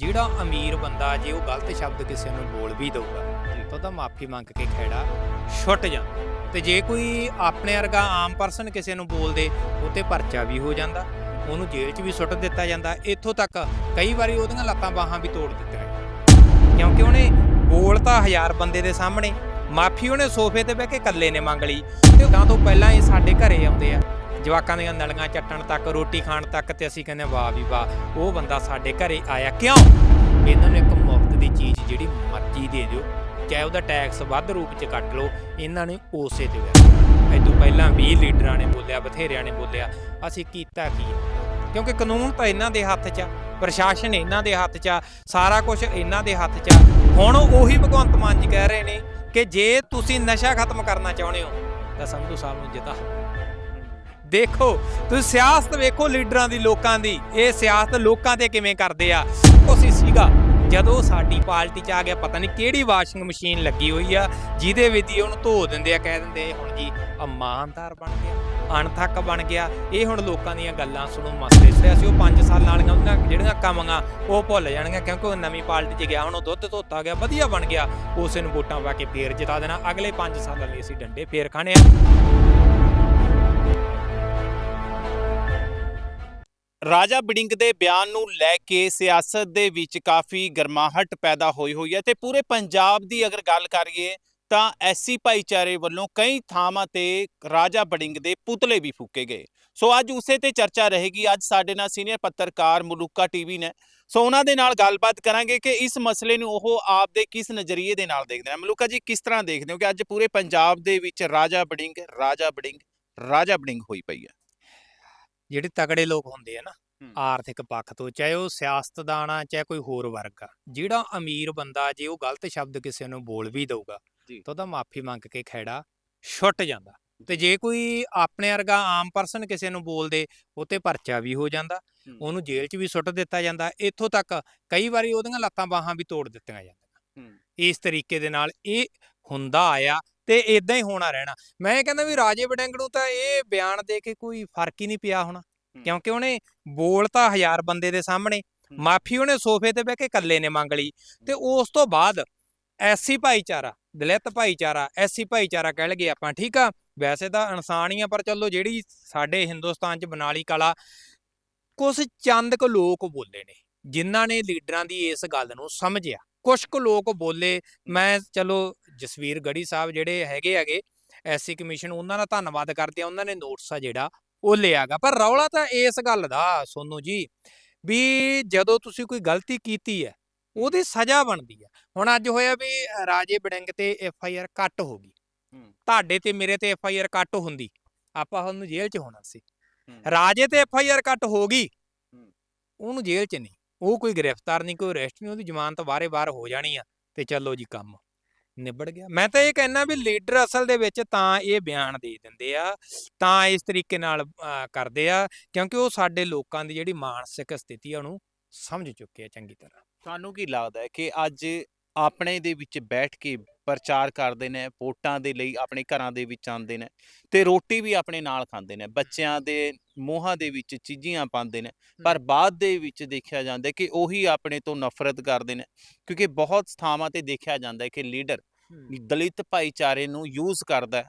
ਜਿਹੜਾ ਅਮੀਰ ਬੰਦਾ ਜੇ ਉਹ ਗਲਤ ਸ਼ਬਦ ਕਿਸੇ ਨੂੰ ਬੋਲ ਵੀ ਦਊਗਾ, ਤਾਂ ਉਹਦਾ ਮਾਫੀ ਮੰਗ ਕੇ ਖੇੜਾ ਛੁੱਟ ਜਾਂਦਾ। ਤੇ ਜੇ ਕੋਈ ਆਪਣੇ ਵਰਗਾ ਆਮ ਪਰਸਨ ਕਿਸੇ ਨੂੰ ਬੋਲਦੇ, ਉਹ ਤੇ ਪਰਚਾ ਵੀ ਹੋ ਜਾਂਦਾ, ਉਹਨੂੰ ਜੇਲ੍ਹ 'ਚ ਵੀ ਸੁੱਟ ਦਿੱਤਾ ਜਾਂਦਾ, ਇੱਥੋਂ ਤੱਕ ਕਈ ਵਾਰੀ ਉਹਦੀਆਂ ਲੱਤਾਂ ਬਾਹਾਂ ਵੀ ਤੋੜ ਦਿੱਤੀਆਂ ਕਿਉਂਕਿ ਉਹਨੇ ਬੋਲ ਤਾਂ ਹਜ਼ਾਰ ਬੰਦੇ ਦੇ ਸਾਹਮਣੇ, ਮਾਫੀ ਉਹਨੇ ਸੋਫੇ ਤੇ ਬਹਿ ਕੇ ਇਕੱਲੇ ਨੇ ਮੰਗ ਲਈ, ਤੇ ਤਾਂ ਤੋਂ ਪਹਿਲਾਂ ਇਹ ਸਾਡੇ ਘਰੇ ਆਉਂਦੇ ਆ। ਜਵਾਕਾਂ ਦੀਆਂ ਨਲੀਆਂ ਚੱਟਣ ਤੱਕ, ਰੋਟੀ ਖਾਣ ਤੱਕ ਤੇ ਅਸੀਂ ਕਹਿੰਦੇ ਵਾਹ ਵੀ ਵਾਹ, ਉਹ ਬੰਦਾ ਸਾਡੇ ਘਰੇ ਆਇਆ ਕਿਉਂ? ਇਹਨਾਂ ਨੂੰ ਇੱਕ ਮੁਫਤ ਦੀ ਚੀਜ਼ ਜਿਹੜੀ ਮਰਜ਼ੀ ਦੇ ਦਿਓ, ਚਾਹੇ ਉਹਦਾ ਟੈਕਸ ਵੱਧ ਰੂਪ ਚ ਕੱਟ ਲਓ, ਇਹਨਾਂ ਨੇ ਉਸੇ ਤੇ ਵਰਤਣਾ ਇਦੋਂ ਪਹਿਲਾਂ 20 ਲੀਡਰਾਂ ਨੇ ਬੋਲਿਆ, ਬਥੇਰਿਆਂ ਨੇ ਬੋਲਿਆ, ਅਸੀਂ ਕੀਤਾ ਕੀ? ਕਿਉਂਕਿ ਕਾਨੂੰਨ ਤਾਂ ਇਹਨਾਂ ਦੇ ਹੱਥ 'ਚ ਆ, ਪ੍ਰਸ਼ਾਸਨ ਇਹਨਾਂ ਦੇ ਹੱਥ 'ਚ ਆ, ਸਾਰਾ ਕੁਝ ਇਹਨਾਂ ਦੇ ਹੱਥ 'ਚ ਆ। ਹੁਣ ਉਹੀ ਭਗਵੰਤ ਮਾਨ ਜੀ ਕਹਿ ਰਹੇ ਨੇ ਕਿ ਜੇ ਤੁਸੀਂ ਨਸ਼ਾ ਖਤਮ ਕਰਨਾ ਚਾਹੁੰਦੇ ਹੋ, ਤਾਂ ਸੰਧੂ ਸਾਹਿਬ ਨੂੰ ਜਿਤਾ। ਦੇਖੋ, ਤੁਸੀਂ ਸਿਆਸਤ ਵੇਖੋ ਲੀਡਰਾਂ ਦੀ, ਲੋਕਾਂ ਦੀ। ਇਹ ਸਿਆਸਤ ਲੋਕਾਂ ਤੇ ਕਿਵੇਂ ਕਰਦੇ ਆ? ਉਸੇ ਸੀਗਾ, ਜਦੋਂ ਸਾਡੀ ਪਾਰਟੀ ਚ ਆ ਗਿਆ, ਪਤਾ ਨਹੀਂ ਕਿਹੜੀ ਵਾਸ਼ਿੰਗ ਮਸ਼ੀਨ ਲੱਗੀ ਹੋਈ ਆ, ਜਿਹਦੇ ਵਿੱਚ ਹੀ ਉਹਨੂੰ ਧੋ ਦਿੰਦੇ ਆ, ਕਹਿ ਦਿੰਦੇ ਹੁਣ ਜੀ ਇਮਾਨਦਾਰ ਬਣ ਗਿਆ, ਅਣਥੱਕ ਬਣ ਗਿਆ। ਇਹ ਹੁਣ ਲੋਕਾਂ ਦੀਆਂ ਗੱਲਾਂ ਸੁਣੋ ਮਸਲੇ ਸੇ ਸੀ, ਉਹ 5 ਸਾਲ ਵਾਲੀਆਂ ਉਹਨਾਂ ਜਿਹੜੀਆਂ ਕੰਮਾਂ ਉਹ ਭੁੱਲ ਜਾਣਗੀਆਂ, ਕਿਉਂਕਿ ਉਹ ਨਵੀਂ ਪਾਰਟੀ 'ਚ ਗਿਆ, ਹੁਣ ਉਹ ਦੁੱਧ ਧੋਤਾ ਗਿਆ, ਵਧੀਆ ਬਣ ਗਿਆ। ਉਸੇ ਨੂੰ ਵੋਟਾਂ ਪਾ ਕੇ ਫੇਰ ਜਿਤਾ ਦੇਣਾ। ਅਗਲੇ 5 ਸਾਲਾਂ ਲਈ ਅਸੀਂ ਡੰਡੇ ਫੇਰ ਖਾਣੇ ਆ। ਰਾਜਾ ਬੜਿੰਗ ਦੇ ਬਿਆਨ ਨੂੰ ਲੈ ਕੇ ਸਿਆਸਤ ਦੇ ਵਿੱਚ ਕਾਫੀ ਗਰਮਾਹਟ ਪੈਦਾ ਹੋਈ ਹੋਈ ਹੈ ਤੇ ਪੂਰੇ ਪੰਜਾਬ ਦੀ ਅਗਰ ਗੱਲ ਕਰੀਏ ਤਾਂ ਐਸੀ ਭਾਈਚਾਰੇ ਵੱਲੋਂ ਕਈ ਥਾਵਾਂ ਤੇ ਰਾਜਾ ਬੜਿੰਗ ਦੇ ਪੁਤਲੇ ਵੀ ਫੂਕੇ ਗਏ। ਸੋ ਅੱਜ ਉਸੇ ਤੇ ਚਰਚਾ ਰਹੇਗੀ। ਅੱਜ ਸਾਡੇ ਨਾਲ ਸੀਨੀਅਰ ਪੱਤਰਕਾਰ ਮਲੂਕਾ ਟੀਵੀ ਨੇ। ਸੋ ਉਹਨਾਂ ਦੇ ਨਾਲ ਗੱਲਬਾਤ ਕਰਾਂਗੇ ਕਿ ਇਸ ਮਸਲੇ ਨੂੰ ਉਹ ਆਪ ਦੇ ਕਿਸ ਨਜ਼ਰੀਏ ਦੇ ਨਾਲ ਦੇਖਦੇ ਨੇ। ਮਲੂਕਾ ਜੀ, ਕਿਸ ਤਰ੍ਹਾਂ ਦੇਖਦੇ ਹੋ ਕਿ ਅੱਜ ਪੂਰੇ ਪੰਜਾਬ ਦੇ ਵਿੱਚ ਰਾਜਾ ਬੜਿੰਗ ਰਾਜਾ ਬੜਿੰਗ ਰਾਜਾ ਬੜਿੰਗ ਹੋਈ ਪਈ ਹੈ? ਜਿਹੜੇ ਤਗੜੇ ਲੋਕ ਹੁੰਦੇ ਆ ਨਾ। ਆਰਥਿਕ ਪੱਖ ਤੋਂ ਚਾਹੇ ਉਹ ਸਿਆਸਤਦਾਨ ਆ ਚਾਹੇ ਕੋਈ ਹੋਰ ਵਰਗ ਆ ਜਿਹੜਾ ਅਮੀਰ ਬੰਦਾ ਜੇ ਉਹ ਗਲਤ ਸ਼ਬਦ ਕਿਸੇ ਨੂੰ ਬੋਲ ਵੀ ਦਊਗਾ। ਤਾਂ ਉਹਦਾ ਮਾਫੀ ਮੰਗ ਕੇ ਖਹਿੜਾ ਛੁੱਟ ਜਾਂਦਾ ਤੇ ਜੇ ਕੋਈ ਆਪਣੇ ਵਰਗਾ ਆਮ ਪਰਸਨ ਕਿਸੇ ਨੂੰ ਬੋਲਦੇ ਉਹ ਤੇ ਪਰਚਾ ਵੀ ਹੋ ਜਾਂਦਾ। ਉਹਨੂੰ ਜੇਲ੍ਹ 'ਚ ਵੀ ਸੁੱਟ ਦਿੱਤਾ ਜਾਂਦਾ ਇੱਥੋਂ ਤੱਕ ਕਈ ਵਾਰੀ ਉਹਦੀਆਂ ਲੱਤਾਂ ਬਾਹਾਂ ਵੀ ਤੋੜ ਦਿੱਤੀਆਂ ਜਾਂਦੀਆਂ। ਇਸ ਤਰੀਕੇ ਦੇ ਨਾਲ ਇਹ ਹੁੰਦਾ ਆਇਆ ਤੇ ਇਦਾਂ ਹੀ ਹੋਣਾ ਰਹਿਣਾ। ਮੈਂ ਇਹ ਕਹਿੰਦਾ ਵੀ ਰਾਜੇ ਵੜਿੰਗ ਨੂੰ ਤਾਂ ਇਹ ਬਿਆਨ ਦੇ ਕੇ ਕੋਈ ਫ਼ਰਕ ਹੀ ਨਹੀਂ ਪਿਆ ਹੋਣਾ। ਕਿਉਂਕਿ ਉਹਨੇ ਬੋਲਤਾ ਹਜ਼ਾਰ ਬੰਦੇ ਦੇ ਸਾਹਮਣੇ ਮਾਫੀ ਉਹਨੇ ਸੋਫੇ ਤੇ ਬਹਿ ਕੇ ਇਕੱਲੇ ਨੇ ਮੰਗ ਲਈ। ਤੇ ਉਸ ਤੋਂ ਬਾਅਦ ਐਸੀ ਭਾਈਚਾਰਾ ਦਲਿਤ ਭਾਈਚਾਰਾ ਐਸੀ ਭਾਈਚਾਰਾ ਕਹਿ ਲਗੇ ਆਪਾਂ ਠੀਕ ਆ? ਵੈਸੇ ਤਾਂ ਇਨਸਾਨ ਹੀ ਆ ਪਰ ਚਲੋ ਜਿਹੜੀ ਸਾਡੇ ਹਿੰਦੁਸਤਾਨ 'ਚ ਬਨਾਲੀ ਕਲਾ ਕੁਝ ਚੰਦ ਕੁ ਲੋਕ ਬੋਲੇ ਨੇ ਜਿਨ੍ਹਾਂ ਨੇ ਲੀਡਰਾਂ ਦੀ ਇਸ ਗੱਲ ਨੂੰ ਸਮਝਿਆ। ਕੁਝ ਕੁ ਲੋਕ ਬੋਲੇ ਮੈਂ ਚਲੋ ਜਸਵੀਰ ਗੜੀ ਸਾਹਿਬ ਜਿਹੜੇ ਹੈਗੇ ਹੈਗੇ ਐਸਸੀ ਕਮਿਸ਼ਨ ਉਹਨਾਂ ਦਾ ਧੰਨਵਾਦ ਕਰਦੇ ਆ ਉਹਨਾਂ ਨੇ ਨੋਟਿਸ ਆ ਜਿਹੜਾ ਉਹ ਲਿਆਗਾ ਪਰ ਰੌਲਾ ਤਾਂ ਇਸ ਗੱਲ ਦਾ ਸੋਨੂ ਜੀ ਵੀ ਜਦੋਂ ਤੁਸੀਂ ਕੋਈ ਗਲਤੀ ਕੀਤੀ ਹੈ ਉਹਦੀ ਸਜ਼ਾ ਬਣਦੀ ਹੈ ਹੁਣ ਅੱਜ ਹੋਇਆ ਵੀ ਰਾਜੇ ਬੜਿੰਗ ਤੇ ਐਫ ਆਈ ਆਰ ਕੱਟ ਹੋ ਗਈ। ਤੁਹਾਡੇ ਤੇ ਮੇਰੇ ਤੇ ਐਫ ਆਈ ਆਰ ਕੱਟ ਹੁੰਦੀ ਆਪਾਂ ਉਹਨੂੰ ਜੇਲ੍ਹ 'ਚ ਹੋਣਾ ਸੀ। ਰਾਜੇ ਤੇ ਐਫ ਆਈ ਆਰ ਕੱਟ ਹੋ ਗਈ। ਉਹਨੂੰ ਜੇਲ੍ਹ 'ਚ ਨਹੀਂ ਉਹ ਕੋਈ ਗ੍ਰਿਫਤਾਰ ਨਹੀਂ, ਕੋਈ ਅਰੈਸਟ ਨਹੀਂ, ਉਹਦੀ ਜ਼ਮਾਨਤ ਬਾਰੇ-ਬਾਰ ਹੋ ਜਾਣੀ ਆ, ਤੇ ਚੱਲੋ ਜੀ ਕੰਮ। ਨਿਬੜ ਗਿਆ। ਮੈਂ ਤਾਂ ਇਹ ਕਹਿਣਾ ਵੀ ਲੀਡਰ ਅਸਲ ਦੇ ਵਿੱਚ ਤਾਂ ਇਹ ਬਿਆਨ ਦੇ ਦਿੰਦੇ ਆ, ਤਾਂ ਇਸ ਤਰੀਕੇ ਨਾਲ ਕਰਦੇ ਆ, ਕਿਉਂਕਿ ਉਹ ਸਾਡੇ ਲੋਕਾਂ ਦੀ ਜਿਹੜੀ ਮਾਨਸਿਕ ਸਥਿਤੀ ਆ, ਉਹਨੂੰ ਸਮਝ ਚੁੱਕੇ ਆ ਚੰਗੀ ਤਰ੍ਹਾਂ। ਤੁਹਾਨੂੰ ਕੀ ਲੱਗਦਾ ਹੈ ਕਿ ਅੱਜ ਆਪਣੇ ਦੇ ਵਿੱਚ ਬੈਠ ਕੇ ਪ੍ਰਚਾਰ ਕਰਦੇ ਨੇ ਵੋਟਾਂ ਦੇ ਲਈ ਆਪਣੇ ਘਰਾਂ ਦੇ ਵਿੱਚ ਆਉਂਦੇ ਨੇ ਤੇ ਰੋਟੀ ਵੀ ਆਪਣੇ ਨਾਲ ਖਾਂਦੇ ਨੇ ਬੱਚਿਆਂ ਦੇ ਮੂੰਹਾਂ ਦੇ ਵਿੱਚ ਚੀਜ਼ੀਆਂ ਪਾਉਂਦੇ ਨੇ ਪਰ ਬਾਅਦ ਦੇ ਵਿੱਚ ਦੇਖਿਆ ਜਾਂਦਾ ਕਿ ਉਹੀ ਆਪਣੇ ਤੋਂ ਨਫ਼ਰਤ ਕਰਦੇ ਨੇ ਕਿਉਂਕਿ ਬਹੁਤ ਥਾਵਾਂ ਤੇ ਦੇਖਿਆ ਜਾਂਦਾ ਕਿ ਲੀਡਰ ਦਲਿਤ ਭਾਈਚਾਰੇ ਨੂੰ ਯੂਜ਼ ਕਰਦਾ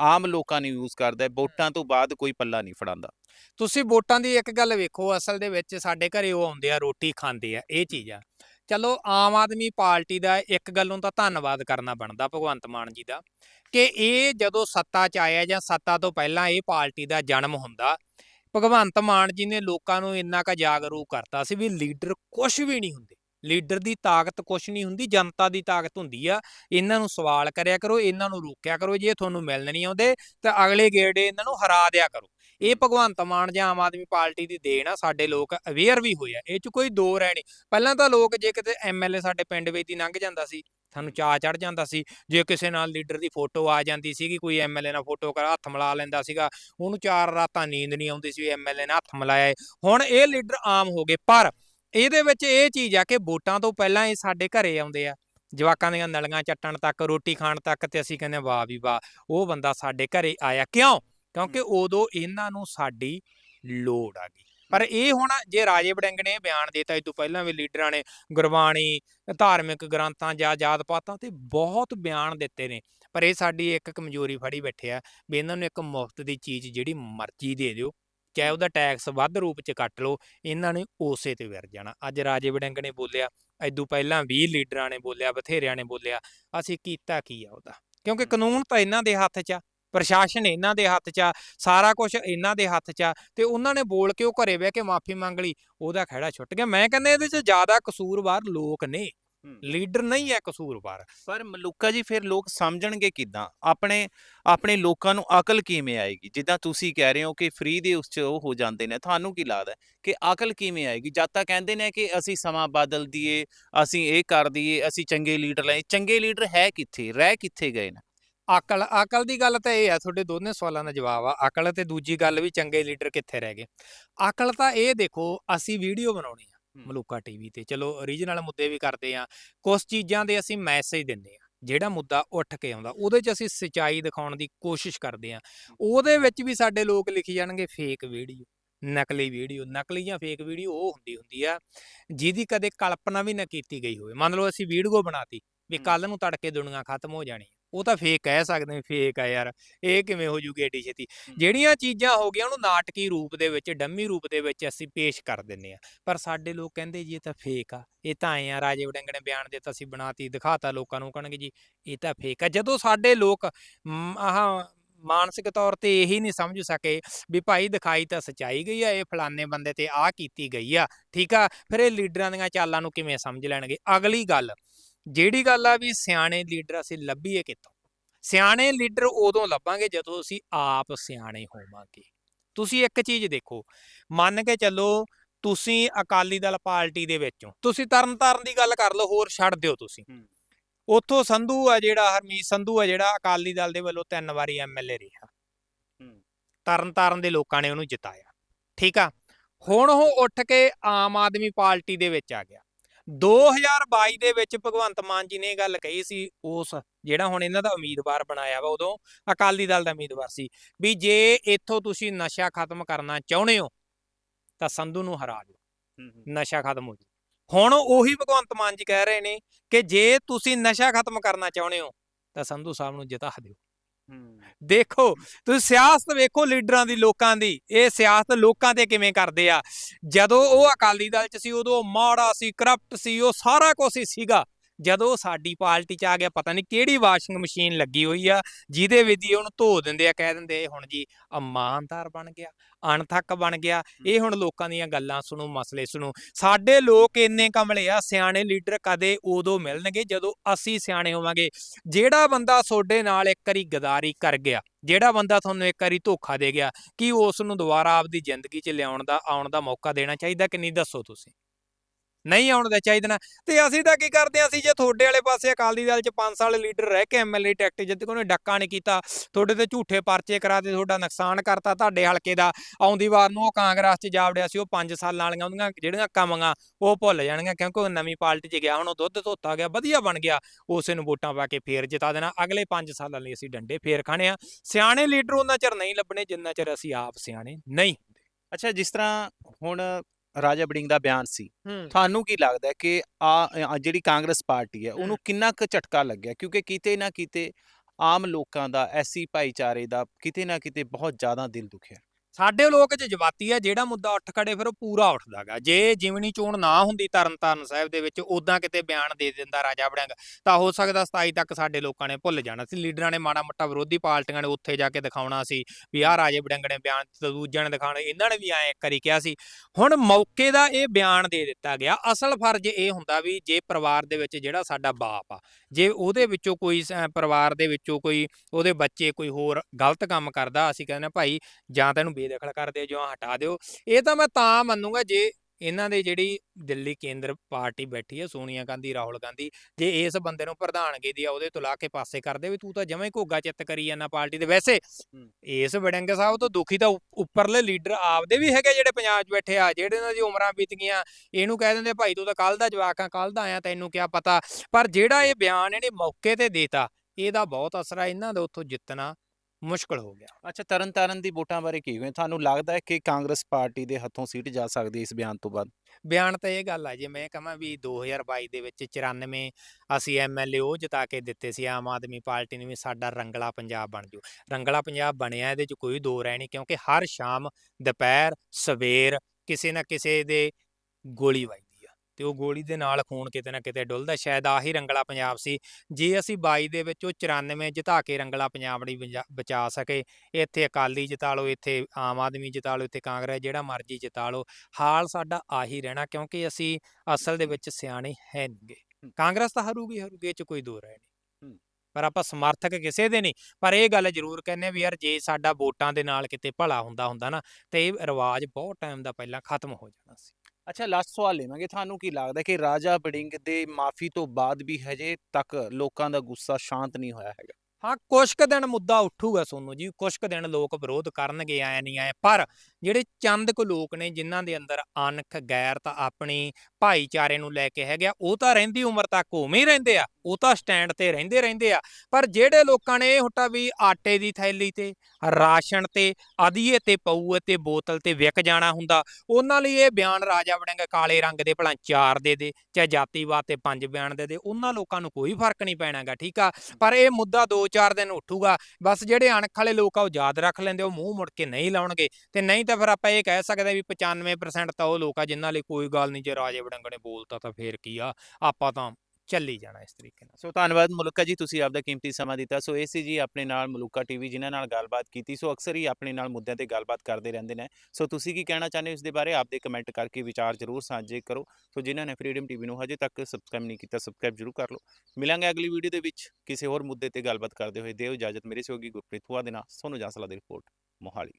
ਆਮ ਲੋਕਾਂ ਨੂੰ ਯੂਜ਼ ਕਰਦਾ ਵੋਟਾਂ ਤੋਂ ਬਾਅਦ ਕੋਈ ਪੱਲਾ ਨਹੀਂ ਫੜਾਉਂਦਾ। ਤੁਸੀਂ ਵੋਟਾਂ ਦੀ ਇੱਕ ਗੱਲ ਵੇਖੋ ਅਸਲ ਦੇ ਵਿੱਚ ਸਾਡੇ ਘਰੇ ਉਹ ਆਉਂਦੇ ਆ ਰੋਟੀ ਖਾਂਦੇ ਆ ਇਹ ਚੀਜ਼ ਆ। ਚਲੋ ਆਮ ਆਦਮੀ ਪਾਰਟੀ ਦਾ ਇੱਕ ਗੱਲੋਂ ਤਾਂ ਧੰਨਵਾਦ ਕਰਨਾ ਬਣਦਾ ਭਗਵੰਤ ਮਾਨ ਜੀ ਦਾ, ਕਿ ਇਹ ਜਦੋਂ ਸੱਤਾ 'ਚ ਆਇਆ ਜਾਂ ਸੱਤਾ ਤੋਂ ਪਹਿਲਾਂ ਇਹ ਪਾਰਟੀ ਦਾ ਜਨਮ ਹੁੰਦਾ, ਭਗਵੰਤ ਮਾਨ ਜੀ ਨੇ ਲੋਕਾਂ ਨੂੰ ਇੰਨਾ ਕੁ ਜਾਗਰੂਕ ਕਰਤਾ ਸੀ ਵੀ ਲੀਡਰ ਕੁਝ ਵੀ ਨਹੀਂ ਹੁੰਦੇ, ਲੀਡਰ ਦੀ ਤਾਕਤ ਕੁਛ ਨਹੀਂ ਹੁੰਦੀ, ਜਨਤਾ ਦੀ ਤਾਕਤ ਹੁੰਦੀ ਆ, ਇਹਨਾਂ ਨੂੰ ਸਵਾਲ ਕਰਿਆ ਕਰੋ, ਇਹਨਾਂ ਨੂੰ ਰੋਕਿਆ ਕਰੋ, ਜੇ ਤੁਹਾਨੂੰ ਮਿਲਣ ਨਹੀਂ ਆਉਂਦੇ ਤਾਂ ਅਗਲੇ ਗੇੜੇ ਇਹਨਾਂ ਨੂੰ ਹਰਾ ਦਿਆ ਕਰੋ। ਇਹ ਭਗਵੰਤ ਮਾਨ ਜਾਂ ਆਮ ਆਦਮੀ ਪਾਰਟੀ ਦੀ ਦੇਣ ਆ, ਸਾਡੇ ਲੋਕ ਅਵੇਅਰ ਵੀ ਹੋਏ ਆ। ਇਹ ਚ ਕੋਈ ਦੋ ਰਹਿ ਨਹੀਂ। ਪਹਿਲਾਂ ਤਾਂ ਲੋਕ ਜੇ ਕਿਤੇ ਐਮਐਲਏ ਸਾਡੇ ਪਿੰਡ ਵਿੱਚ ਦੀ ਲੰਘ ਜਾਂਦਾ ਸੀ, ਸਾਨੂੰ ਚਾਹ ਚੜ ਜਾਂਦਾ ਸੀ, ਜੇ ਕਿਸੇ ਨਾਲ ਲੀਡਰ ਦੀ ਫੋਟੋ ਆ ਜਾਂਦੀ ਸੀਗੀ, ਕੋਈ ਐਮਐਲਏ ਨਾਲ ਫੋਟੋ ਕਰ, ਹੱਥ ਮਿਲਾ ਲੈਂਦਾ ਸੀਗਾ, ਉਹਨੂੰ ਚਾਰ ਰਾਤਾਂ ਨੀਂਦ ਨਹੀਂ ਆਉਂਦੀ ਸੀ ਐਮਐਲਏ ਨੇ ਹੱਥ ਮਿਲਾਇਆ ਏ। ਹੁਣ ਇਹ ਲੀਡਰ ਆਮ ਹੋ ਗਏ, ਪਰ ਇਹਦੇ ਵਿੱਚ ਇਹ ਚੀਜ਼ ਆ ਕਿ ਵੋਟਾਂ ਤੋਂ ਪਹਿਲਾਂ ਇਹ ਸਾਡੇ ਘਰੇ ਆਉਂਦੇ ਆ। ਜਵਾਕਾਂ ਦੀਆਂ ਨਲੀਆਂ ਚੱਟਣ ਤੱਕ, ਰੋਟੀ ਖਾਣ ਤੱਕ ਤੇ ਅਸੀਂ ਕਹਿੰਦੇ ਵਾਹ ਵੀ ਵਾਹ, ਉਹ ਬੰਦਾ ਸਾਡੇ ਘਰੇ ਆਇਆ। ਕਿਉਂ? ਕਿਉਂਕਿ ਉਦੋਂ ਇਹਨਾਂ ਨੂੰ ਸਾਡੀ ਲੋੜ ਆ ਗਈ। ਪਰ ਇਹ ਹੁਣ ਜੇ ਰਾਜੇ ਵੜਿੰਗ ਨੇ ਬਿਆਨ ਦਿੱਤਾ ਇਹ ਤੋਂ ਪਹਿਲਾਂ ਵੀ ਲੀਡਰਾਂ ਨੇ ਗੁਰਬਾਣੀ ਧਾਰਮਿਕ ਗ੍ਰੰਥਾਂ ਜਾਂ ਜਾਤ ਪਾਤਾਂ ਤੇ ਬਹੁਤ ਬਿਆਨ ਦਿੱਤੇ ਨੇ ਪਰ ਇਹ ਸਾਡੀ ਇੱਕ ਕਮਜ਼ੋਰੀ ਫੜੀ ਬੈਠੇ ਆ ਵੀ ਇਹਨਾਂ ਨੂੰ ਇੱਕ ਮੁਫਤ ਦੀ ਚੀਜ਼ ਜਿਹੜੀ ਮਰਜ਼ੀ ਦੇ ਦਿਓ ਚਾਹੇ ਉਹਦਾ ਟੈਕਸ ਵੱਧ ਰੂਪ ਚ ਕੱਟ ਲਓ ਇਹਨਾਂ ਨੇ ਉਸੇ ਤੇ ਵਿਰ ਜਾਣਾ। ਅੱਜ ਰਾਜੇ ਵੜਿੰਗ ਨੇ ਬੋਲਿਆ ਐਦੂ ਪਹਿਲਾਂ 20 ਲੀਡਰਾਂ ਨੇ ਬੋਲਿਆ ਬਥੇਰਿਆਂ ਨੇ ਬੋਲਿਆ ਅਸੀਂ ਕੀਤਾ ਕੀ ਆ ਉਹਦਾ? ਕਿਉਂਕਿ ਕਾਨੂੰਨ ਤਾਂ ਇਹਨਾਂ ਦੇ ਹੱਥ 'ਚ ਆ। ਪ੍ਰਸ਼ਾਸਨ ਇਹਨਾਂ ਦੇ ਹੱਥ 'ਚ ਆ ਸਾਰਾ ਕੁਝ ਇਹਨਾਂ ਦੇ ਹੱਥ 'ਚ ਆ ਤੇ ਉਹਨਾਂ ਨੇ ਬੋਲ ਕੇ ਉਹ ਘਰੇ ਬਹਿ ਕੇ ਮਾਫੀ ਮੰਗ ਲਈ ਉਹਦਾ ਖਹਿੜਾ ਛੁੱਟ ਗਿਆ। ਮੈਂ ਕਹਿੰਦਾ ਇਹਦੇ 'ਚ ਜ਼ਿਆਦਾ ਕਸੂਰਵਾਰ ਲੋਕ ਨੇ ਲੀਡਰ ਨਹੀਂ ਹੈ ਕਸੂਰਵਾਰ। ਪਰ ਮਲੂਕਾ ਜੀ ਫਿਰ ਲੋਕ ਸਮਝਣਗੇ ਕਿਦਾਂ? ਆਪਣੇ ਆਪਣੇ ਲੋਕਾਂ ਨੂੰ ਅਕਲ ਕਿਵੇਂ ਆਏਗੀ? ਜਿੱਦਾਂ ਤੁਸੀਂ ਕਹਿ ਰਹੇ ਹੋ ਕਿ ਫ੍ਰੀ ਦੇ ਉਸ 'ਚ ਉਹ ਹੋ ਜਾਂਦੇ ਨੇ ਤੁਹਾਨੂੰ ਕੀ ਲੱਗਦਾ ਕਿ ਅਕਲ ਕਿਵੇਂ ਆਏਗੀ? ਜਦ ਤੱਕ ਕਹਿੰਦੇ ਨੇ ਕਿ ਅਸੀਂ ਸਮਾਂ ਬਦਲ ਦਈਏ ਅਸੀਂ ਇਹ ਕਰ ਦਈਏ ਅਸੀਂ ਚੰਗੇ ਲੀਡਰ ਲਈ ਚੰਗੇ ਲੀਡਰ ਹੈ ਕਿੱਥੇ? ਰਹਿ ਕਿੱਥੇ ਗਏ ਨੇ? ਅਕਲ ਅਕਲ ਦੀ ਗੱਲ ਤਾਂ ਇਹ ਆ ਤੁਹਾਡੇ ਦੋਨੇ ਸਵਾਲਾਂ ਦਾ ਜਵਾਬ ਆ। ਅਕਲ ਤੇ ਦੂਜੀ ਗੱਲ ਵੀ ਚੰਗੇ ਲੀਡਰ ਕਿੱਥੇ ਰਹਿ ਗਏ? ਅਕਲ ਤਾਂ ਇਹ ਦੇਖੋ ਅਸੀਂ ਵੀਡੀਓ ਬਣਾਉਣੀ ਆ। ਮਲੂਕਾ ਟੀਵੀ ਤੇ। ਚਲੋ ਓਰੀਜਨਲ ਮੁੱਦੇ ਵੀ ਕਰਦੇ ਆ। ਕੁਝ ਚੀਜ਼ਾਂ ਦੇ ਅਸੀਂ ਮੈਸੇਜ ਦਿੰਦੇ ਆ ਜਿਹੜਾ ਮੁੱਦਾ ਉੱਠ ਕੇ ਆਉਂਦਾ ਉਹਦੇ 'ਚ ਅਸੀਂ ਸਚਾਈ ਦਿਖਾਉਣ ਦੀ ਕੋਸ਼ਿਸ਼ ਕਰਦੇ ਆ। ਉਹਦੇ ਵਿੱਚ ਵੀ ਸਾਡੇ ਲੋਕ ਲਿਖੀ ਜਾਣਗੇ ਫੇਕ ਵੀਡੀਓ ਨਕਲੀ ਵੀਡੀਓ ਨਕਲੀ ਜਾਂ ਫੇਕ ਵੀਡੀਓ ਉਹ ਹੁੰਦੀ ਹੁੰਦੀ ਆ। ਜਿਹਦੀ ਕਦੇ ਕਲਪਨਾ ਵੀ ਨਾ ਕੀਤੀ ਗਈ ਹੋਵੇ। ਮੰਨ ਲਓ ਅਸੀਂ ਵੀਡੀਓ ਬਣਾਤੀ ਵੀ। ਕੱਲ ਨੂੰ ਤੜਕੇ ਦੁਨੀਆ ਖਤਮ ਹੋ ਜਾਣੀ। ਉਹ ਤਾਂ ਫੇਕ ਕਹਿ ਸਕਦੇ ਨੇ ਫੇਕ ਆ ਯਾਰ। ਇਹ ਕਿਵੇਂ ਹੋ ਜੂਗੀ ਏਡੀ ਛੇਤੀ? ਜਿਹੜੀਆਂ ਚੀਜ਼ਾਂ ਹੋ ਗਈਆਂ ਉਹਨੂੰ ਨਾਟਕੀ ਰੂਪ ਦੇ ਵਿੱਚ ਡੰਮੀ ਰੂਪ ਦੇ ਵਿੱਚ ਅਸੀਂ ਪੇਸ਼ ਕਰ ਦਿੰਨੇ ਆ ਪਰ ਸਾਡੇ ਲੋਕ ਕਹਿੰਦੇ ਜੀ ਇਹ ਤਾਂ ਫੇਕ ਆ। ਇਹ ਤਾਂ ਆਏ ਆ ਰਾਜੇ ਵੜਿੰਗ ਨੇ ਬਿਆਨ ਦਿੱਤਾ ਸੀ ਬਣਾਤੀ ਦਿਖਾਤਾ ਲੋਕਾਂ ਨੂੰ ਕਹਿਣਗੇ ਜੀ। ਇਹ ਤਾਂ ਫੇਕ ਆ। ਜਦੋਂ ਸਾਡੇ ਲੋਕ ਆਹ ਮਾਨਸਿਕ ਤੌਰ ਤੇ ਇਹੀ ਨਹੀਂ ਸਮਝ ਸਕੇ ਵੀ ਭਾਈ ਦਿਖਾਈ ਤਾਂ ਸਚਾਈ ਗਈ ਆ ਇਹ ਫਲਾਣੇ ਬੰਦੇ ਤੇ ਆ ਕੀਤੀ ਗਈ ਆ। ਠੀਕ ਆ? ਫਿਰ ਇਹ ਲੀਡਰਾਂ ਦੀਆਂ ਚਾਲਾਂ ਨੂੰ ਕਿਵੇਂ ਸਮਝ ਲੈਣਗੇ? ਅਗਲੀ ਗੱਲ ਜਿਹੜੀ ਗੱਲ ਆ ਵੀ ਸਿਆਣੇ ਲੀਡਰ ਅਸੀਂ ਲੱਭੀਏ ਕਿੱਥੋਂ? ਸਿਆਣੇ ਲੀਡਰ ਉਦੋਂ ਲੱਭਾਂਗੇ ਜਦੋਂ ਅਸੀਂ ਆਪ ਸਿਆਣੇ ਹੋਵਾਂਗੇ। ਤੁਸੀਂ ਇੱਕ ਚੀਜ਼ ਦੇਖੋ ਮੰਨ ਕੇ ਚੱਲੋ ਤੁਸੀਂ ਅਕਾਲੀ ਦਲ ਪਾਰਟੀ ਦੇ ਵਿੱਚੋਂ ਤੁਸੀਂ ਤਰਨ ਤਾਰਨ ਦੀ ਗੱਲ ਕਰ ਲਓ ਹੋਰ ਛੱਡ ਦਿਓ ਤੁਸੀਂ। ਉੱਥੋਂ ਸੰਧੂ ਆ ਜਿਹੜਾ ਹਰਮੀਤ ਸੰਧੂ ਆ ਜਿਹੜਾ ਅਕਾਲੀ ਦਲ ਦੇ ਵੱਲੋਂ ਤਿੰਨ ਵਾਰੀ ਐਮਐਲਏ ਰਿਹਾ। ਤਰਨ ਤਾਰਨ ਦੇ ਲੋਕਾਂ ਨੇ ਉਹਨੂੰ ਜਿਤਾਇਆ। ਠੀਕ ਆ? ਹੁਣ ਉਹ ਉੱਠ ਕੇ ਆਮ ਆਦਮੀ ਪਾਰਟੀ ਦੇ ਵਿੱਚ ਆ ਗਿਆ। 2022 ਦੇ ਵਿੱਚ ਭਗਵੰਤ ਮਾਨ ਜੀ ਨੇ ਇਹ ਗੱਲ ਕਹੀ ਸੀ ਉਸ ਜਿਹੜਾ ਹੁਣ ਇਹਨਾਂ ਦਾ ਉਮੀਦਵਾਰ ਬਣਾਇਆ ਵਾ ਉਦੋਂ ਅਕਾਲੀ ਦਲ ਦਾ ਉਮੀਦਵਾਰ ਸੀ ਵੀ ਜੇ ਇੱਥੋਂ ਤੁਸੀਂ ਨਸ਼ਾ ਖਤਮ ਕਰਨਾ ਚਾਹੁੰਦੇ ਹੋ ਤਾਂ ਸੰਧੂ ਨੂੰ ਹਰਾ ਦਿਓ। ਨਸ਼ਾ ਖਤਮ ਹੋ ਜੂ। ਹੁਣ ਉਹੀ ਭਗਵੰਤ ਮਾਨ ਜੀ ਕਹਿ ਰਹੇ ਨੇ ਕਿ ਜੇ ਤੁਸੀਂ ਨਸ਼ਾ ਖਤਮ ਕਰਨਾ ਚਾਹੁੰਦੇ ਹੋ ਤਾਂ ਸੰਧੂ ਸਾਹਿਬ ਨੂੰ ਜਿਤਾ ਦਿਓ। ਦੇਖੋ, ਤੁਸੀਂ ਸਿਆਸਤ ਵੇਖੋ ਲੀਡਰਾਂ ਦੀ, ਲੋਕਾਂ ਦੀ। ਇਹ ਸਿਆਸਤ ਲੋਕਾਂ ਤੇ ਕਿਵੇਂ ਕਰਦੇ ਆ? ਜਦੋਂ ਉਹ ਅਕਾਲੀ ਦਲ ਚ ਸੀ, ਉਦੋਂ ਮਾੜਾ ਸੀ ਕਰਪਟ ਸੀ, ਉਹ ਸਾਰਾ ਕੁਝ ਹੀ ਸੀਗਾ। ਜਦੋਂ ਸਾਡੀ ਪਾਰਟੀ ਚ ਆ ਗਿਆ ਪਤਾ ਨਹੀਂ ਕਿਹੜੀ ਵਾਸ਼ਿੰਗ ਮਸ਼ੀਨ ਲੱਗੀ ਹੋਈ ਆ ਜਿਹਦੇ ਵਿੱਚ ਹੀ ਉਹਨੂੰ ਧੋ ਦਿੰਦੇ ਆ ਕਹਿ ਦਿੰਦੇ ਹੁਣ ਜੀ ਇਮਾਨਦਾਰ ਬਣ ਗਿਆ ਅਣਥੱਕ ਬਣ ਗਿਆ। ਇਹ ਹੁਣ ਲੋਕਾਂ ਦੀਆਂ ਗੱਲਾਂ ਸੁਣੋ ਮਸਲੇ ਸੁਣੋ। ਸਾਡੇ ਲੋਕ ਇੰਨੇ ਕਮਲੇ ਆ ਸਿਆਣੇ ਲੀਡਰ ਕਦੇ ਉਦੋਂ ਮਿਲਣਗੇ ਜਦੋਂ ਅਸੀਂ ਸਿਆਣੇ ਹੋਵਾਂਗੇ। ਜਿਹੜਾ ਬੰਦਾ ਤੁਹਾਡੇ ਨਾਲ ਇੱਕ ਵਾਰੀ ਗਦਾਰੀ ਕਰ ਗਿਆ ਜਿਹੜਾ ਬੰਦਾ ਤੁਹਾਨੂੰ ਇੱਕ ਵਾਰੀ ਧੋਖਾ ਦੇ ਗਿਆ ਕੀ ਉਸ ਨੂੰ ਦੁਬਾਰਾ ਆਪਦੀ ਜ਼ਿੰਦਗੀ 'ਚ ਲਿਆਉਣ ਦਾ ਆਉਣ ਦਾ ਮੌਕਾ ਦੇਣਾ ਚਾਹੀਦਾ ਕਿ ਨਹੀਂ? ਦੱਸੋ ਤੁਸੀਂ। ਨਹੀਂ ਆਉਣ ਦਾ ਚਾਹੀਦਾ ਨਾ। ਤੇ ਅਸੀਂ ਤਾਂ ਕੀ ਕਰਦੇ ਹਾਂ, ਅਸੀਂ ਜੇ ਤੁਹਾਡੇ ਵਾਲੇ ਪਾਸੇ ਅਕਾਲੀ ਦਲ 'ਚ ਪੰਜ ਸਾਲ ਲੀਡਰ ਰਹਿ ਕੇ ਐਮਐਲਏ ਟਿਕਟ ਜਿੱਤ ਕੇ ਡੱਕਾ ਨਹੀਂ ਕੀਤਾ, ਤੁਹਾਡੇ ਤੇ ਝੂਠੇ ਪਰਚੇ ਕਰਾ ਦੇ ਤੁਹਾਡਾ ਨੁਕਸਾਨ ਕਰਤਾ, ਤੁਹਾਡੇ ਹਲਕੇ ਦਾ ਆਉਂਦੀ ਵਾਰ ਨੂੰ ਉਹ ਕਾਂਗਰਸ 'ਚ ਜਾ ਵੜਿਆ ਸੀ, ਉਹ 5 ਸਾਲਾਂ ਵਾਲੀਆਂ ਉਹਦੀਆਂ ਜਿਹੜੀਆਂ ਕਮਾਂਗਾ ਉਹ ਭੁੱਲ ਜਾਣਗੀਆਂ ਕਿਉਂਕਿ ਉਹ ਨਵੀਂ ਪਾਰਟੀ 'ਚ ਗਿਆ, ਹੁਣ ਉਹ ਦੁੱਧ ਧੋਤਾ ਗਿਆ, ਵਧੀਆ ਬਣ ਗਿਆ, ਉਸੇ ਨੂੰ ਵੋਟਾਂ ਪਾ ਕੇ ਫੇਰ ਜਿਤਾ ਦੇਣਾ। ਅਗਲੇ 5 ਸਾਲਾਂ ਲਈ ਅਸੀਂ ਡੰਡੇ ਫੇਰ ਖਾਣੇ ਆ ਸਿਆਣੇ ਲੀਡਰ ਉਹਨਾਂ ਚਿਰ ਨਹੀਂ ਲੱਭਣੇ, ਜਿੰਨਾ ਚਿਰ ਅਸੀਂ ਆਪ ਸਿਆਣੇ ਨਹੀਂ ਅੱਛਾ, ਜਿਸ ਤਰ੍ਹਾਂ ਹੁਣ ਰਾਜਾ ਬੜਿੰਗ ਦਾ ਬਿਆਨ ਸੀ। ਹੂੰ। ਤੁਹਾਨੂੰ ਕੀ ਲੱਗਦਾ ਹੈ ਕਿ ਆ ਆ ਜਿਹੜੀ ਕਾਂਗਰਸ ਪਾਰਟੀ ਹੈ ਉਹਨੂੰ ਕਿੰਨਾ ਕੁ ਝਟਕਾ ਲੱਗਿਆ? ਕਿਉਂਕਿ ਕਿਤੇ ਨਾ ਕਿਤੇ ਆਮ ਲੋਕਾਂ ਦਾ ਐਸੀ ਭਾਈਚਾਰੇ ਦਾ ਕਿਤੇ ਨਾ ਕਿਤੇ ਬਹੁਤ ਜ਼ਿਆਦਾ ਦਿਲ ਦੁਖਿਆ। ਸਾਡੇ ਲੋਕ ਚ ਜਵਾਤੀ ਆ, ਜਿਹੜਾ ਮੁੱਦਾ ਉੱਠ ਖੜੇ ਫਿਰ ਉਹ ਪੂਰਾ ਉੱਠਦਾਗਾ। ਜੇ ਜਿਮਣੀ ਚੋਣ ਨਾ ਹੁੰਦੀ ਤਰਨਤਾਰਨ ਸਾਹਿਬ ਦੇ ਵਿੱਚ ਉਦਾਂ ਕਿਤੇ ਬਿਆਨ ਦੇ ਦਿੰਦਾ ਰਾਜਾ ਵੜਿੰਗ, ਤਾਂ ਹੋ ਸਕਦਾ 27 ਤੱਕ ਸਾਡੇ ਲੋਕਾਂ ਨੇ ਭੁੱਲ ਜਾਣਾ ਸੀ। ਲੀਡਰਾਂ ਨੇ ਮਾੜਾ ਮੋਟਾ ਵਿਰੋਧੀ ਪਾਰਟੀਆਂ ਨੇ ਉੱਥੇ ਜਾ ਕੇ ਦਿਖਾਉਣਾ ਸੀ ਵੀ ਆਹ ਰਾਜੇ ਵੜਿੰਗ ਨੇ ਬਿਆਨ ਦਿੱਤਾ, ਦੂਜਿਆਂ ਨੇ ਦਿਖਾਉਣਾ, ਇਹਨਾਂ ਨੇ ਵੀ ਐਂ ਇੱਕ ਵਾਰੀ ਕਿਹਾ ਸੀ। ਹੁਣ ਮੌਕੇ ਦਾ ਇਹ ਬਿਆਨ ਦੇ ਦਿੱਤਾ ਗਿਆ। ਅਸਲ ਫਰਜ਼ ਇਹ ਹੁੰਦਾ ਵੀ ਜੇ ਪਰਿਵਾਰ ਦੇ ਵਿੱਚ ਜਿਹੜਾ ਸਾਡਾ ਬਾਪ ਆ, ਜੇ ਉਹਦੇ ਵਿੱਚੋਂ ਕੋਈ ਪਰਿਵਾਰ ਦੇ ਵਿੱਚੋਂ ਕੋਈ, ਉਹਦੇ ਬੱਚੇ ਕੋਈ ਹੋਰ ਗਲਤ ਕੰਮ ਕਰਦਾ, ਅਸੀਂ ਕਹਿੰਦੇ ਭਾਈ ਜਾਂ ਤੈਨੂੰ ਬੇਦਖਲ ਕਰ ਦਿਓ ਜਾਂ ਹਟਾ ਦਿਓ। ਇਹ ਤਾਂ ਮੈਂ ਤਾਂ ਮੰਨੂਗਾ ਜੇ ਇਹਨਾਂ ਦੇ ਜਿਹੜੀ ਦਿੱਲੀ ਕੇਂਦਰ ਪਾਰਟੀ ਬੈਠੀ ਹੈ ਸੋਨੀਆ ਗਾਂਧੀ ਰਾਹੁਲ ਗਾਂਧੀ ਜੇ ਇਸ ਬੰਦੇ ਨੂੰ ਪ੍ਰਧਾਨਗੀ ਦੀ ਆ ਉਹਦੇ ਤੋਂ ਲਾ ਕੇ ਪਾਸੇ ਕਰ ਦੇ ਵੀ ਤੂੰ ਤਾਂ ਜਮਾਂ ਹੀ ਘੋਗਾ ਚਿੱਤ ਕਰੀ ਜਾਂਦਾ ਪਾਰਟੀ ਦੇ ਵੈਸੇ ਇਸ ਵੜਿੰਗ ਸਾਹਿਬ ਤੋਂ ਦੁਖੀ ਤਾਂ ਉਪ- ਉੱਪਰਲੇ ਲੀਡਰ ਆਪਦੇ ਵੀ ਹੈਗੇ ਜਿਹੜੇ ਪੰਜਾਬ 'ਚ ਬੈਠੇ ਆ ਜਿਹੜੇ ਇਹਨਾਂ ਦੀ ਉਮਰਾਂ ਬੀਤ ਗਈਆਂ। ਇਹਨੂੰ ਕਹਿ ਦਿੰਦੇ ਭਾਈ ਤੂੰ ਤਾਂ ਕੱਲ ਦਾ ਜਵਾਕ ਆ ਕੱਲ ਦਾ ਆਇਆ ਤੈਨੂੰ ਕੀ ਪਤਾ? ਪਰ ਜਿਹੜਾ ਇਹ ਬਿਆਨ ਇਹਨੇ ਮੌਕੇ ਤੇ ਦੇਤਾ ਇਹਦਾ ਬਹੁਤ ਅਸਰ ਆ ਇਹਨਾਂ ਦਾ ਉੱਥੋਂ ਜਿੱਤਣਾ ਮੁਸ਼ਕਲ ਹੋ ਗਿਆ। ਅੱਛਾ ਤਰਨਤਾਰਨ ਦੀ ਵੋਟਾਂ ਬਾਰੇ ਕੀ ਹੋਇਆ ਤੁਹਾਨੂੰ ਲੱਗਦਾ ਹੈ ਕਿ ਕਾਂਗਰਸ ਪਾਰਟੀ ਦੇ ਹੱਥੋਂ ਸੀਟ ਜਾ ਸਕਦੀ ਹੈ ਇਸ ਬਿਆਨ ਤੋਂ ਬਾਅਦ? ਬਿਆਨ ਤਾਂ ਇਹ ਗੱਲ ਆ ਜੇ ਮੈਂ ਕਹਾਂ ਵੀ 2022 ਦੇ ਵਿੱਚ 94 ਅਸੀਂ ਐਮਐਲਏ ਉਹ ਜਿਤਾ ਕੇ ਦਿੱਤੇ ਸੀ ਆਮ ਆਦਮੀ ਪਾਰਟੀ ਨੇ ਵੀ ਸਾਡਾ ਰੰਗਲਾ ਪੰਜਾਬ ਬਣ ਜੂ। ਰੰਗਲਾ ਪੰਜਾਬ ਬਣਿਆ ਇਹਦੇ 'ਚ ਕੋਈ ਦੋ ਰਹਿ ਨਹੀਂ ਕਿਉਂਕਿ ਹਰ ਸ਼ਾਮ ਦੁਪਹਿਰ ਸਵੇਰ ਕਿਸੇ ਨਾ ਕਿਸੇ ਦੇ ਗੋਲੀ ਵੱਜਦੀ। ਤੇ ਉਹ ਗੋਲੀ ਦੇ ਨਾਲ ਖੂਨ ਕਿਤੇ ਨਾ ਕਿਤੇ ਡੁੱਲਦਾ। ਸ਼ਾਇਦ ਆਹੀ ਰੰਗਲਾ ਪੰਜਾਬ ਸੀ। ਜੇ ਅਸੀਂ 22 ਦੇ ਵਿੱਚ ਉਹ 94 ਜਿਤਾ ਕੇ ਰੰਗਲਾ ਪੰਜਾਬ ਨਹੀਂ ਬਚਾ- ਸਕੇ ਇੱਥੇ ਅਕਾਲੀ ਜਿਤਾ ਲਓ ਇੱਥੇ ਆਮ ਆਦਮੀ ਜਿਤਾ ਲਓ ਇੱਥੇ ਕਾਂਗਰਸ ਜਿਹੜਾ ਮਰਜ਼ੀ ਜਿਤਾ ਲਓ ਹਾਲ ਸਾਡਾ ਆਹੀ ਰਹਿਣਾ ਕਿਉਂਕਿ ਅਸੀਂ ਅਸਲ ਦੇ ਵਿੱਚ ਸਿਆਣੇ ਹੈ ਨਹੀਂਗੇ। ਕਾਂਗਰਸ ਤਾਂ ਹਾਰੂਗੀ ਹਾਰੂਗੀ ਇਹ ਚ ਕੋਈ ਦੋ ਰਾਏ ਨਹੀਂ। ਪਰ ਆਪਾਂ ਸਮਰਥਕ ਕਿਸੇ ਦੇ ਨਹੀਂ। ਪਰ ਇਹ ਗੱਲ ਜ਼ਰੂਰ ਕਹਿੰਦੇ ਆ ਵੀ ਯਾਰ ਜੇ ਸਾਡਾ ਵੋਟਾਂ ਦੇ ਨਾਲ ਕਿਤੇ ਭਲਾ ਹੁੰਦਾ ਹੁੰਦਾ ਨਾ ਤੇ ਇਹ ਰਿਵਾਜ ਬਹੁਤ ਟਾਈਮ ਦਾ ਪਹਿਲਾਂ ਖਤਮ ਹੋ ਜਾਣਾ ਸੀ। ਅੱਛਾ ਲਾਸਟ ਸਵਾਲ ਲਵਾਂਗੇ ਤੁਹਾਨੂੰ ਕੀ ਲੱਗਦਾ ਕਿ ਰਾਜਾ ਬੜਿੰਗ ਦੇ ਮਾਫੀ ਤੋਂ ਬਾਅਦ ਵੀ ਹਜੇ ਤੱਕ ਲੋਕਾਂ ਦਾ ਗੁੱਸਾ ਸ਼ਾਂਤ ਨਹੀਂ ਹੋਇਆ ਹੈਗਾ? ਹਾਂ ਕੁਛ ਕੁ ਦਿਨ ਮੁੱਦਾ ਉੱਠੂਗਾ ਸੋਨੂੰ ਜੀ। ਕੁਛ ਕੁ ਦਿਨ ਲੋਕ ਵਿਰੋਧ ਕਰਨਗੇ ਆਇਆ ਨਹੀਂ ਆਏ ਪਰ ਜਿਹੜੇ ਚੰਦ ਕੁ ਲੋਕ ਨੇ, ਜਿਨ੍ਹਾਂ ਦੇ ਅੰਦਰ ਅਣਖ ਗੈਰਤ ਆਪਣੀ ਭਾਈਚਾਰੇ ਨੂੰ ਲੈ ਕੇ ਹੈਗੇ ਆ, ਉਹ ਤਾਂ ਰਹਿੰਦੀ ਉਮਰ ਤੱਕ ਉਵੇਂ ਹੀ ਰਹਿੰਦੇ ਆ। ਉਹ ਤਾਂ ਸਟੈਂਡ ਤੇ ਰਹਿੰਦੇ ਰਹਿੰਦੇ ਆ। ਪਰ ਜਿਹੜੇ ਲੋਕਾਂ ਨੇ ਇਹ ਹੁੱਟਾ ਵੀ ਆਟੇ ਦੀ ਥੈਲੀ ਤੇ, ਰਾਸ਼ਨ ਤੇ, ਅਧੀਏ ਤੇ ਪਊਏ ਤੇ, ਬੋਤਲ ਤੇ ਵਿਕ ਜਾਣਾ ਹੁੰਦਾ, ਉਹਨਾਂ ਲਈ ਇਹ ਬਿਆਨ ਰਾਜਾ ਵੜਿੰਗ ਕਾਲੇ ਰੰਗ ਦੇ, ਭਲਾ ਚਾਰ ਦੇ ਦੇ, ਚਾਹੇ ਜਾਤੀਵਾਦ ਤੇ ਪੰਜ ਬਿਆਨ ਦੇ ਦੇ, ਉਹਨਾਂ ਲੋਕਾਂ ਨੂੰ ਕੋਈ ਫ਼ਰਕ ਨਹੀਂ ਪੈਣਾਗਾ, ਠੀਕ ਆ? ਪਰ ਇਹ ਮੁੱਦਾ ਦੋ 2-4 ਦਿਨ ਉੱਠੂਗਾ, ਬਸ ਜਿਹੜੇ ਅਣਖ ਵਾਲੇ ਲੋਕ ਆ ਉਹ ਯਾਦ ਰੱਖ ਲੈਂਦੇ, ਉਹ ਮੂੰਹ ਮੁੜ ਕੇ ਨਹੀਂ ਲਾਉਣਗੇ। ਤੇ ਨਹੀਂ ਤਾਂ ਫਿਰ ਆਪਾਂ ਇਹ ਕਹਿ ਸਕਦੇ ਵੀ 95% ਤਾਂ ਉਹ ਲੋਕ ਆ ਜਿਨ੍ਹਾਂ ਲਈ ਕੋਈ ਗੱਲ ਨਹੀਂ, ਜੇ ਰਾਜੇ ਵੜਿੰਗ ਨੇ ਬੋਲਤਾ ਤਾਂ ਫੇਰ ਕੀ ਆ? ਆਪਾਂ ਤਾਂ ਚੱਲੀ ਜਾਣਾ ਇਸ ਤਰੀਕੇ ਨਾਲ। ਸੋ ਧੰਨਵਾਦ ਮਲੂਕਾ ਜੀ, ਤੁਸੀਂ ਆਪਦਾ ਕੀਮਤੀ ਸਮਾਂ ਦਿੱਤਾ। ਸੋ ਇਹ ਸੀ ਜੀ ਆਪਣੇ ਨਾਲ ਮਲੂਕਾ ਟੀਵੀ, ਜਿਨ੍ਹਾਂ ਨਾਲ ਗੱਲਬਾਤ ਕੀਤੀ, ਸੋ ਅਕਸਰ ਹੀ ਆਪਣੇ ਨਾਲ ਮੁੱਦਿਆਂ ਤੇ ਗੱਲਬਾਤ ਕਰਦੇ ਰਹਿੰਦੇ ਨੇ। ਸੋ ਤੁਸੀਂ ਕੀ ਕਹਿਣਾ ਚਾਹੁੰਦੇ ਹੋ ਇਸ ਦੇ ਬਾਰੇ? ਆਪਦੇ ਕਮੈਂਟ ਕਰਕੇ ਵਿਚਾਰ ਜ਼ਰੂਰ ਸਾਂਝੇ ਕਰੋ। ਸੋ ਜਿਨ੍ਹਾਂ ਨੇ ਫਰੀडम ਟੀਵੀ ਨੂੰ ਹਜੇ ਤੱਕ ਸਬਸਕ੍ਰਾਈਬ ਨਹੀਂ ਕੀਤਾ, ਸਬਸਕ੍ਰਾਈਬ ਜ਼ਰੂਰ ਕਰ ਲਓ। ਮਿਲਾਂਗੇ ਅਗਲੀ ਵੀਡੀਓ ਦੇ ਵਿੱਚ। ਕਿਸੇ ਹੋਰ ਮੁੱਦੇ ਤੇ ਗੱਲਬਾਤ ਕਰਦੇ ਹੋਏ ਦਿਓ ਇਜਾਜ਼ਤ। ਮੇਰੇ ਸਹਿਯੋਗੀ ਗੁਰਪ੍ਰੀਤ ਹੁਆ ਦੇ ਨਾਲ ਸੋਨੂੰ ਜਾਂਸਲਾ ਦੀ ਰਿਪੋਰਟ, ਮੋਹਾਲੀ।